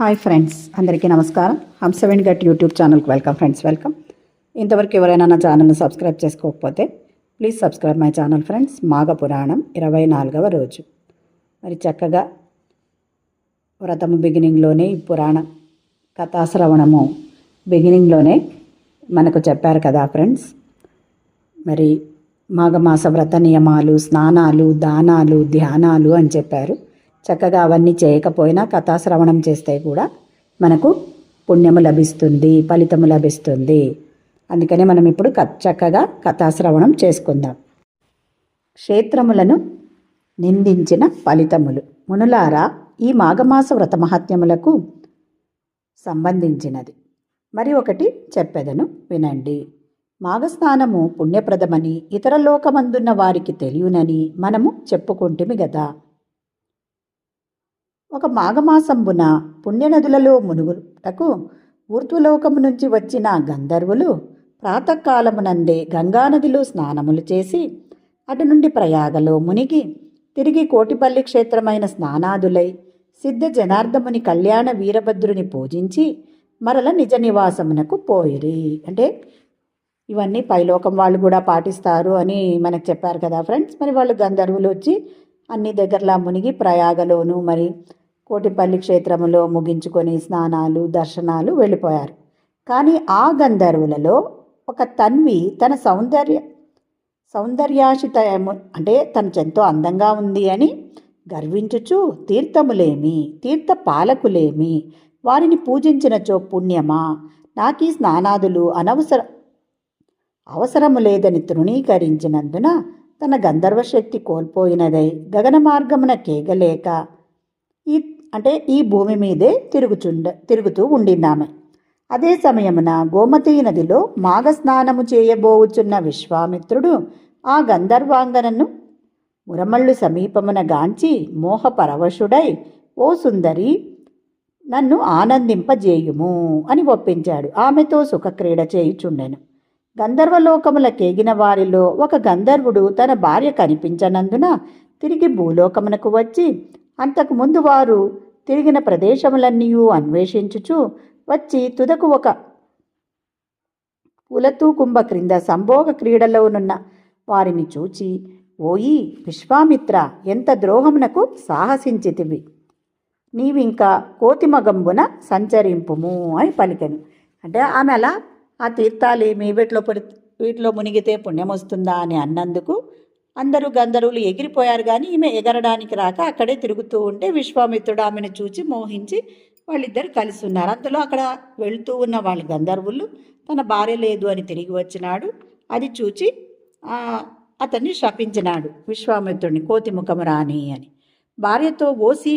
Hi friends అందరికీ నమస్కారం. హంసవేణి గట్ యూట్యూబ్ ఛానల్కి వెల్కమ్ ఫ్రెండ్స్ వెల్కమ్. ఇంతవరకు ఎవరైనా నా ఛానల్ని సబ్స్క్రైబ్ చేసుకోకపోతే please subscribe my channel friends Magha Puranam ఇరవై నాలుగవ రోజు. మరి చక్కగా వ్రతము బిగినింగ్లోనే ఈ పురాణ కథాశ్రవణము బిగినింగ్లోనే మనకు చెప్పారు కదా ఫ్రెండ్స్. మరి మాఘమాస వ్రత నియమాలు స్నానాలు దానాలు ధ్యానాలు అని చెప్పారు. చక్కగా అవన్నీ చేయకపోయినా కథాశ్రవణం చేస్తే కూడా మనకు పుణ్యము లభిస్తుంది ఫలితము లభిస్తుంది. అందుకనే మనం ఇప్పుడు క- చక్కగా కథాశ్రవణం చేసుకుందాం. క్షేత్రములను నిందించిన ఫలితములు. మునులారా ఈ మాఘమాస వ్రత మహాత్మ్యములకు సంబంధించినది. మరి ఒకటి చెప్పెదను వినండి. మాఘస్నానము పుణ్యప్రదమని ఇతర లోకమందున్న వారికి తెలియనని మనము చెప్పుకుంటిమి గదా. ఒక మాఘమాసంబున పుణ్యనదులలో మునుగుటకు ఊర్ధ్వలోకము నుంచి వచ్చిన గంధర్వులు ప్రాతకాలమునందే గంగానదిలో స్నానములు చేసి అటు నుండి ప్రయాగలో మునిగి తిరిగి కోటిపల్లి క్షేత్రమైన స్నానాదులై సిద్ధ జనార్దముని కళ్యాణ వీరభద్రుని పూజించి మరల నిజ నివాసమునకు పోయిరి. అంటే ఇవన్నీ పైలోకం వాళ్ళు కూడా పాటిస్తారు అని మనకు చెప్పారు కదా ఫ్రెండ్స్. మరి వాళ్ళు గంధర్వులు వచ్చి అన్ని దగ్గరలా మునిగి ప్రయాగలోను మరి కోటిపల్లి క్షేత్రములో ముగించుకొని స్నానాలు దర్శనాలు వెళ్ళిపోయారు. కానీ ఆ గంధర్వులలో ఒక తన్వి తన సౌందర్య సౌందర్యాశిత అంటే తను ఎంతో అందంగా ఉంది అని గర్వించుచు తీర్థములేమి తీర్థ పాలకులేమి వారిని పూజించినచో పుణ్యమా? నాకీ స్నానాదులు అనవసర అవసరము లేదని తృణీకరించినందున తన గంధర్వశక్తి కోల్పోయినదై గగన మార్గమున కేగలేక ఈ అంటే ఈ భూమి మీదే తిరుగుచుండ తిరుగుతూ ఉండిందామె అదే సమయమున గోమతీ నదిలో మాఘస్నానము చేయబోవుచున్న విశ్వామిత్రుడు ఆ గంధర్వాంగనను మురమళ్ళు సమీపమున గాంచి మోహపరవశుడై ఓ సుందరి నన్ను ఆనందింపజేయుము అని ఒప్పించాడు. ఆమెతో సుఖక్రీడ చేయుచుండెను. గంధర్వలోకముల కేగిన వారిలో ఒక గంధర్వుడు తన భార్య కనిపించనందున తిరిగి భూలోకమునకు వచ్చి అంతకుముందు వారు తిరిగిన ప్రదేశములన్నీ అన్వేషించుచు వచ్చి తుదకు ఒక పులతూకుంభ క్రింద సంభోగ క్రీడలోనున్న వారిని చూచి ఓయి విశ్వామిత్ర ఎంత ద్రోహమునకు సాహసించితివి. నీవింకా కోతిమగంబున సంచరింపుము అని పలికెను. అంటే ఆమె అలా ఆ తీర్థాలేమి వీటిలో పడి వీటిలో మునిగితే పుణ్యం వస్తుందా అని అన్నందుకు అందరూ గంధర్వులు ఎగిరిపోయారు కానీ ఈమె ఎగరడానికి రాక అక్కడే తిరుగుతూ ఉంటే విశ్వామిత్రుడు ఆమెను చూచి మోహించి వాళ్ళిద్దరు కలిసి ఉన్నారు అంతలో అక్కడ వెళ్తూ ఉన్న వాళ్ళ గంధర్వులు తన భార్య లేదు అని తిరిగి వచ్చినాడు. అది చూచి అతన్ని శపించినాడు విశ్వామిత్రుడిని కోతిముఖము రాని అని. భార్యతో ఓసి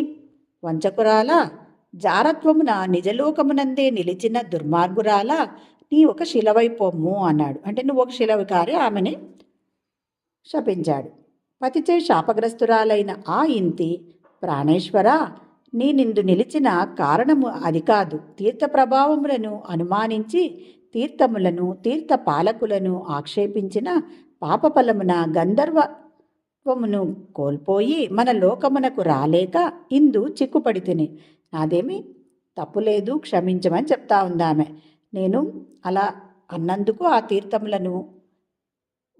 వంచకురాలా జారత్వమున నిజలోకమునందే నిలిచిన దుర్మార్గురాలా నీ ఒక శిలవై పొమ్ము అన్నాడు. అంటే నువ్వు ఒక శిలవికారి ఆమెని శపించాడు. పతిచే శాపగ్రస్తురాలైన ఆ ఇంతి ప్రాణేశ్వర నీ నిందు నిలిచిన కారణము అది కాదు. తీర్థ ప్రభావములను అనుమానించి తీర్థములను తీర్థ పాలకులను ఆక్షేపించిన పాపఫలమున గంధర్వమును కోల్పోయి మన లోకమునకు రాలేక ఇందు చిక్కుపడి తిని నాదేమి తప్పులేదు క్షమించమని చెప్తా ఉందామె. నేను అలా అన్నందుకు ఆ తీర్థములను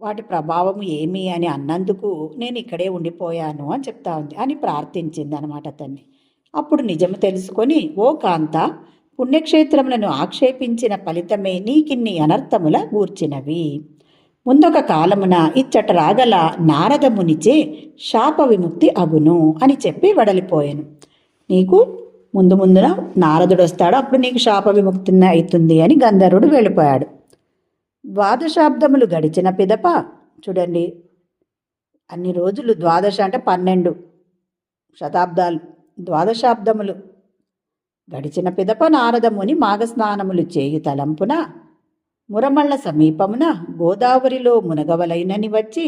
వాటి ప్రభావం ఏమి అని అన్నందుకు నేను ఇక్కడే ఉండిపోయాను అని చెప్తా ఉంది అని ప్రార్థించింది అనమాట తన్ని అప్పుడు నిజము తెలుసుకొని ఓ కాంత పుణ్యక్షేత్రములను ఆక్షేపించిన ఫలితమే నీకిన్ని అనర్థముల గూర్చినవి. ముందొక కాలమున ఇచ్చట రాగల నారద మునిచే శాప విముక్తి అగును అని చెప్పి వడలిపోయాను. నీకు ముందు ముందున నారదుడు వస్తాడు అప్పుడు నీకు శాప విముక్తి అవుతుంది అని గంధర్వుడు వెళ్ళిపోయాడు. ద్వాదశాబ్దములు గడిచిన పిదప చూడండి అన్ని రోజులు ద్వాదశ అంటే పన్నెండు శతాబ్దాలు. ద్వాదశాబ్దములు గడిచిన పిదప నారదముని మాఘస్నానములు చేయు తలంపున మురమళ్ళ సమీపమున గోదావరిలో మునగవలైనని వచ్చి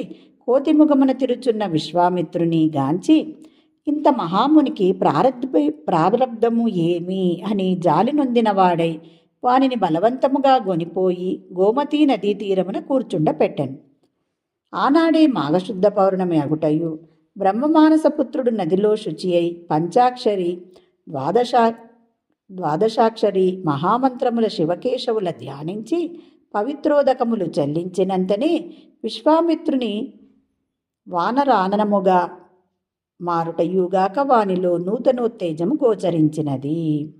కోతిముఖమున తిరుచున్న విశ్వామిత్రుని గాంచి ఇంత మహామునికి ప్రారబ్ధ ప్రారబ్ధము ఏమి అని జాలి నొందినవాడై వానిని బలవంతముగా గొనిపోయి గోమతీ నదీ తీరమున కూర్చుండపెట్టాను. ఆనాడే మాఘశుద్ధ పౌర్ణమి అగుటయు బ్రహ్మమానసపుత్రుడు నదిలో శుచి అయి పంచాక్షరి ద్వాదశా ద్వాదశాక్షరి మహామంత్రముల శివకేశవుల ధ్యానించి పవిత్రోదకములు చెల్లించినంతనే విశ్వామిత్రుని వానరాననముగా మారుటయుగాక వానిలో నూతనోత్తేజము గోచరించినది.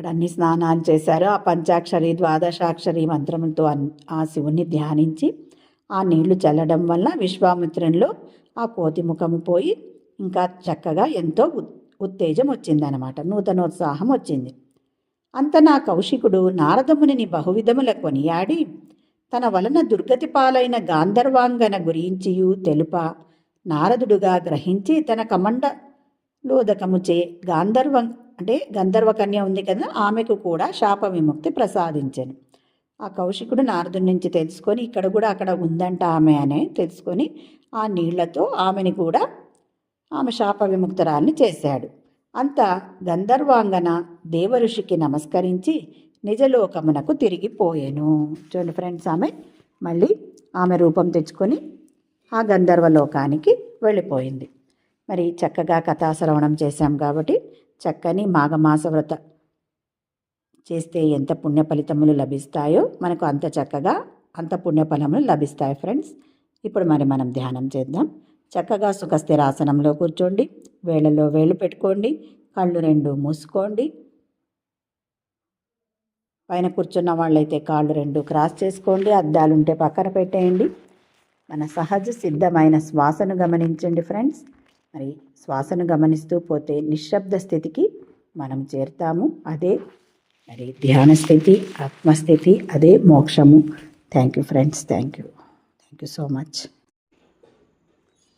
అక్కడ అన్ని స్నానాలు చేశారు. ఆ పంచాక్షరి ద్వాదశాక్షరి మంత్రములతో ఆ శివుణ్ణి ధ్యానించి ఆ నీళ్ళు చల్లడం వల్ల విశ్వామిత్రంలో ఆ కోతి ముఖము పోయి ఇంకా చక్కగా ఎంతో ఉత్- ఉత్తేజం వచ్చిందనమాట నూతనోత్సాహం వచ్చింది. అంత నా కౌశికుడు నారదమునిని బహువిధముల కొనియాడి తన వలన దుర్గతి పాలైన గాంధర్వాంగన గురించియు తెలుప నారదుడుగా గ్రహించి తన కమండ లోదకముచే గాంధర్వ అంటే గంధర్వకన్య ఉంది కదా ఆమెకు కూడా శాప విముక్తి ప్రసాదించాను. ఆ కౌశికుడు నారదుడి నుంచి తెలుసుకొని ఇక్కడ కూడా అక్కడ ఉందంట ఆమె అనే తెలుసుకొని ఆ నీళ్ళతో ఆమెని కూడా ఆమె శాప విముక్తురాల్ని చేశాడు. అంత గంధర్వాంగన దేవఋషికి నమస్కరించి నిజలోకమునకు తిరిగిపోయాను చూడండి ఫ్రెండ్స్ ఆమె మళ్ళీ ఆమె రూపం తెచ్చుకొని ఆ గంధర్వలోకానికి వెళ్ళిపోయింది. మరి చక్కగా కథాశ్రవణం చేశాం కాబట్టి చక్కని మాఘమాస వ్రత. చేస్తే ఎంత పుణ్య ఫలితములు లభిస్తాయో మనకు అంత చక్కగా అంత పుణ్య ఫలములు లభిస్తాయి ఫ్రెండ్స్. ఇప్పుడు మరి మనం ధ్యానం చేద్దాం. చక్కగా సుఖస్థిరాసనంలో కూర్చోండి. వేళ్ళలో వేళ్ళు పెట్టుకోండి. కళ్ళు రెండు మూసుకోండి. పైన కూర్చున్న వాళ్ళైతే కాళ్ళు రెండు క్రాస్ చేసుకోండి. అద్దాలుంటే పక్కన పెట్టేయండి. మన సహజ సిద్ధమైన శ్వాసను గమనించండి ఫ్రెండ్స్. మరి శ్వాసను గమనిస్తూ పోతే నిశ్శబ్ద స్థితికి మనం చేరుతాము. అదే మరి ధ్యాన స్థితి ఆత్మస్థితి అదే మోక్షము. Thank you friends thank you thank you so much